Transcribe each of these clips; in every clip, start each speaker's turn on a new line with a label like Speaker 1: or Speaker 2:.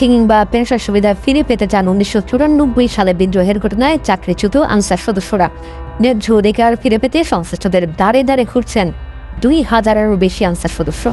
Speaker 1: কিংবা পেনশন সুবিধা ফিরে পেতে চান উনিশশো চুরানব্বই সালে বিদ্রোহের ঘটনায় চাকরিচ্যুত আনসার সদস্যরা। ন্যায্য অধিকার ফিরে পেতে সংশ্লিষ্টদের দাঁড়ে দাঁড়ে ঘুরছেন দুই হাজারেরও বেশি আনসার সদস্য।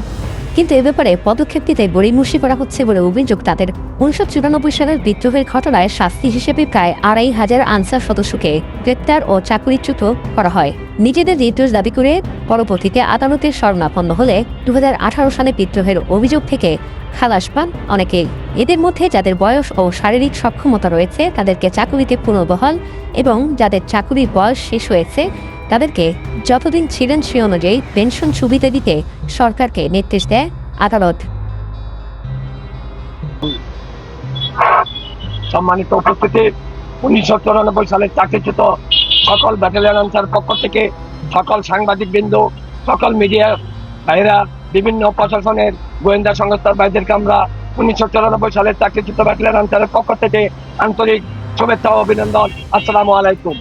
Speaker 1: কিন্তু এ ব্যাপারে পদক্ষেপ নিতে গড়িমসি করা হচ্ছে বলে অভিযোগ তাদের। উনিশশো চুরানব্বই সালের বিদ্রোহের ঘটনায় শাস্তি হিসেবে প্রায় আড়াই হাজার আনসার সদস্যকে গ্রেপ্তার ও চাকরিচ্যুত করা হয়। নিজেদের নির্দোষ দাবি করে পরবর্তীতে আদালতের শরণাপন্ন হলে দু হাজার আঠারো সালে বিদ্রোহের অভিযোগ থেকে খালাস পান অনেকেই এদের মধ্যে যাদের বয়স ও শারীরিক সক্ষমতা রয়েছে তাদেরকে চাকুরিতে পুনর্বহাল এবং যাদের চাকুরির বয়স শেষ হয়েছে তাদেরকে যতদিন ছিলেন সে অনুযায়ী পেনশন সুবিধা দিতে সরকারকে নির্দেশ দেয় আদালত।
Speaker 2: সম্মানিত উপস্থিতি, উনিশশো চুরানব্বই সালে চাকরিচ্যুত সকল ব্যাটালিয়ন অঞ্চলের পক্ষ থেকে সকল সাংবাদিক বিন্দু সকল মিডিয়া ভাইরা বিভিন্ন প্রশাসনের গোয়েন্দা সংস্থার ভাইদেরকে আমরা উনিশশো চুরানব্বই সালের চাকরিচ্যুত ব্যাটালিয়ন অঞ্চলের পক্ষ থেকে আন্তরিক শুভেচ্ছা ও অভিনন্দন। আসসালামু আলাইকুম।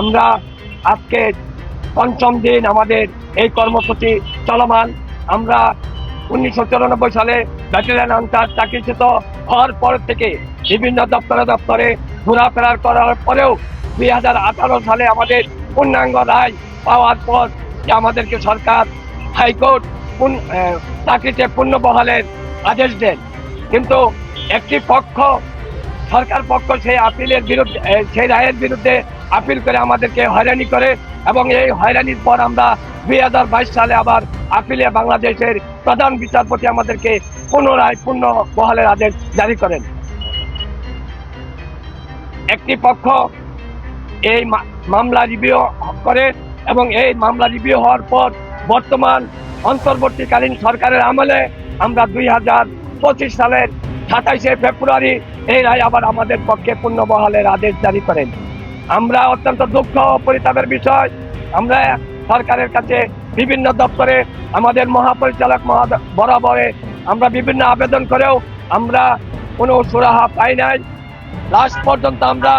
Speaker 2: আমরা আজকে পঞ্চম দিন আমাদের এই কর্মসূচি চলমান। আমরা উনিশশো চুরানব্বই সালে ব্যাটালিয়ন আনসার চাকরিচ্যুত হওয়ার পর থেকে বিভিন্ন দপ্তরে দপ্তরে ঘোরাফেরার করার পরেও দুই হাজার আঠারো সালে আমাদের পূর্ণাঙ্গ রায় পাওয়ার পর আমাদেরকে সরকার, হাইকোর্ট চাকরিতে পূর্ণ বহালের আদেশ দেন। কিন্তু একটি পক্ষ, সরকার পক্ষ সেই আপিলের বিরুদ্ধে সেই রায়ের বিরুদ্ধে আপিল করে আমাদেরকে হয়রানি করে এবং এই হয়রানির পর আমরা দুই হাজার বাইশ সালে আবার আপিলে বাংলাদেশের প্রধান বিচারপতি আমাদেরকে পুনরায় পূর্ণ বহালের আদেশ জারি করেন। একটি পক্ষ এই মামলা রিভিউ করে এবং এই মামলা রিভিউ হওয়ার পর বর্তমান অন্তর্বর্তীকালীন সরকারের আমলে আমরা দুই হাজার পঁচিশ সালের সাতাইশে ফেব্রুয়ারি এই রায় আবার আমাদের পক্ষে পূর্ণ বহালের আদেশ জারি করেন। আমরা অত্যন্ত দুঃখ পরিতাপের বিষয়। আমরা সরকারের কাছে বিভিন্ন দপ্তরে, আমাদের মহাপরিচালক বরাবরে আমরা বিভিন্ন আবেদন করেও আমরা কোনো সুরাহা পাই নাই। লাস্ট পর্যন্ত আমরা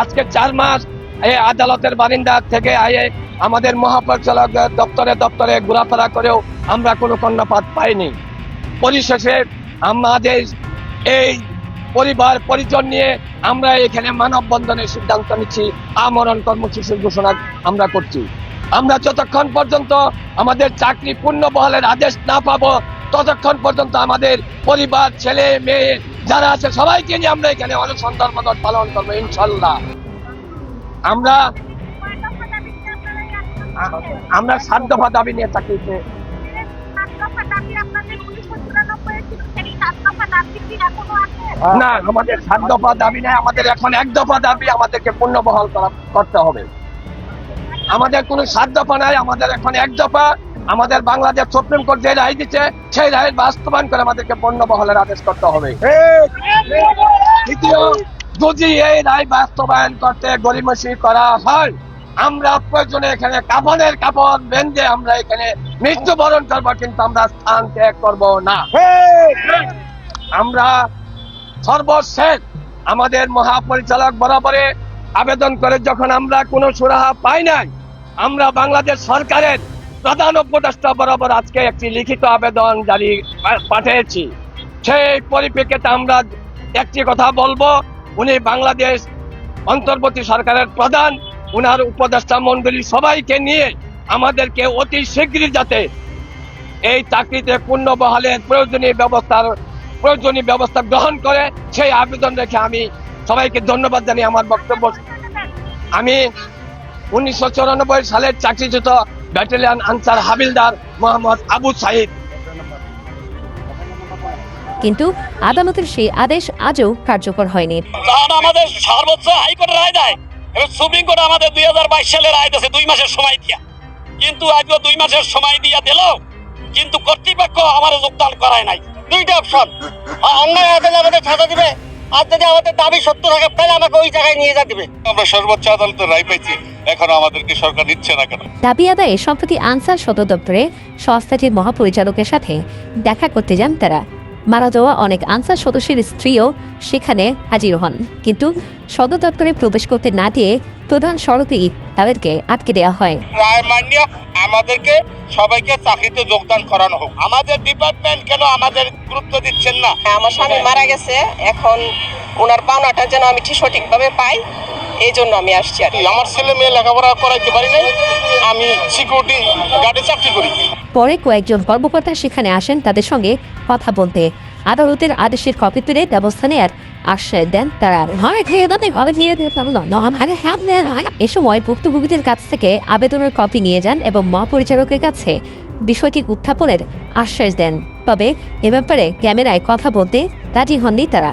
Speaker 2: আজকে চার মাস এই আদালতের বারিন্দা থেকে আয়ে আমাদের মহাপরিচালক দপ্তরে দপ্তরে ঘোরাফেরা করেও আমরা কোনো কর্ণপাত পাইনি। পরিশেষে আমাদের এই পরিবার, পরিজন নিয়ে আমরা এখানে মানববন্ধনের সিদ্ধান্ত নিচ্ছি, আমরণ কর্মসূচির ঘোষণা আমরা করছি। আমরা যতক্ষণ পর্যন্ত আমাদের চাকরি পূর্ণ বহালের আদেশ না পাবো, ততক্ষণ পর্যন্ত আমাদের পরিবার, ছেলে, মেয়ে যারা আছে, সবাইকে নিয়ে আমরা এখানে অনুসন্ধান মদত পালন করব, ইনশাল্লাহ। আমরা আমরা দফা দাবি নিয়ে চাকরিতে না আমাদের সাত দফা দাবি নাই আমাদের এখন এক দফা দাবি আমাদেরকে পূর্ণ বহাল করতে হবে। আমাদের কোনো সাত দফা নাই আমাদের এখন এক দফা। আমাদের বাংলাদেশ সুপ্রিম কোর্ট যে রায় দিচ্ছে সেই রায়ের বাস্তবায়ন করে আমাদেরকে পণ্য বহালের আদেশ করতে হবে। দ্বিতীয় যদি এই রায় বাস্তবায়ন করতে গরিমসি করা হয় আমরা প্রয়োজনে এখানে কাপনের কাপড় বেঁধে আমরা এখানে মৃত্যুবরণ করব, কিন্তু আমরা স্থান ত্যাগ করব না। আমরা সর্বশেষ আমাদের মহাপরিচালক বরাবরে আবেদন করে, যখন আমরা কোনো সুরাহা পাই নাই, আমরা বাংলাদেশ সরকারের প্রধান উপদেষ্টা বরাবর আজকে একটি লিখিত আবেদন জারি পাঠিয়েছি। সেই পরিপ্রেক্ষিতে আমরা একটি কথা বলব, উনি বাংলাদেশ অন্তর্বর্তী সরকারের প্রধান উনার উপদেষ্টা মন্ডলী সবাইকে নিয়ে আমাদেরকে অতি শীঘ্রই যাতে এই চাকরিতে পূর্ণ বহালের প্রয়োজনীয় ব্যবস্থার প্রয়োজনীয় ব্যবস্থা গ্রহণ করে সেই আবেদন রেখে আমি সবাইকে ধন্যবাদ জানিয়ে আমার বক্তব্য আমি উনিশশো চুরানব্বই সালের চাকরিচ্যুত ব্যাটালিয়ন আনসার হাবিলদার মোহাম্মদ আবু সাইদ।
Speaker 1: কিন্তু আদালতের সেই আদেশ আজও কার্যকর হয়নি।
Speaker 3: আমাদের সর্বোচ্চ হাইকোর্টের রায় দেয়। সুপ্রিম কোর্ট আমাদের দুই হাজার বাইশ সালে রায় দিয়েছে দুই মাসের সময় দিয়া। কিন্তু আজকে দুই মাসের সময় দিয়া দিল কিন্তু কর্তৃপক্ষ আমার যোগদান করায় নাই। দুইটা অপশন অন্যায় আদালত আমাদের সাজা দিবে। আর যদি আমাদের দাবি সত্য থাকে তাহলে আমাকে ওই জায়গায় নিয়ে যা দিবে।
Speaker 4: আমরা সর্বোচ্চ আদালতের রায় পাইছি এখন আমাদেরকে সরকার নিচ্ছে না কেন?
Speaker 1: দাবি আদায়ে সম্প্রতি আনসার সদর দপ্তরে সংস্থাটির মহাপরিচালকের সাথে দেখা করতে যান তারা। মারা যাওয়া অনেক আনসার সদস্যের স্ত্রীও সেখানে হাজির হন। কিন্তু সদর দপ্তরে প্রবেশ করতে না দিয়ে প্রধান সড়কেই তাদেরকে আটকে দেওয়া হয়।
Speaker 3: রায় মান্য আমাদেরকে সবাইকে চাকরিতে যোগদান করানো হোক। আমাদের ডিপার্টমেন্ট কেন আমাদের গুরুত্ব দিচ্ছেন না?
Speaker 5: আমার স্বামী মারা গেছে এখন ওনার পাওনাটা যেন আমি ঠিক সঠিকভাবে পাই এই জন্য আমি আসছি আর কি।
Speaker 3: আমার ছেলে মেয়ে লেখাপড়া করাইতে পারি নাই আমি সিকিউরিটি গার্ডে চাকরি করি।
Speaker 1: পরে কয়েকজন কর্মকর্তা সেখানে আসেন তাদের সঙ্গে কথা বলতে। আদালতের আদেশের কপি তুলে ব্যবস্থা নেয়ার আশ্বাস দেন তারা। এ সময় ভুক্তভোগীদের কাছ থেকে আবেদনের কপি নিয়ে যান এবং মহাপরিচালকের কাছে বিষয়টি উত্থাপনের আশ্বাস দেন। তবে এ ব্যাপারে ক্যামেরায় কথা বলতে রাজি হননি তারা।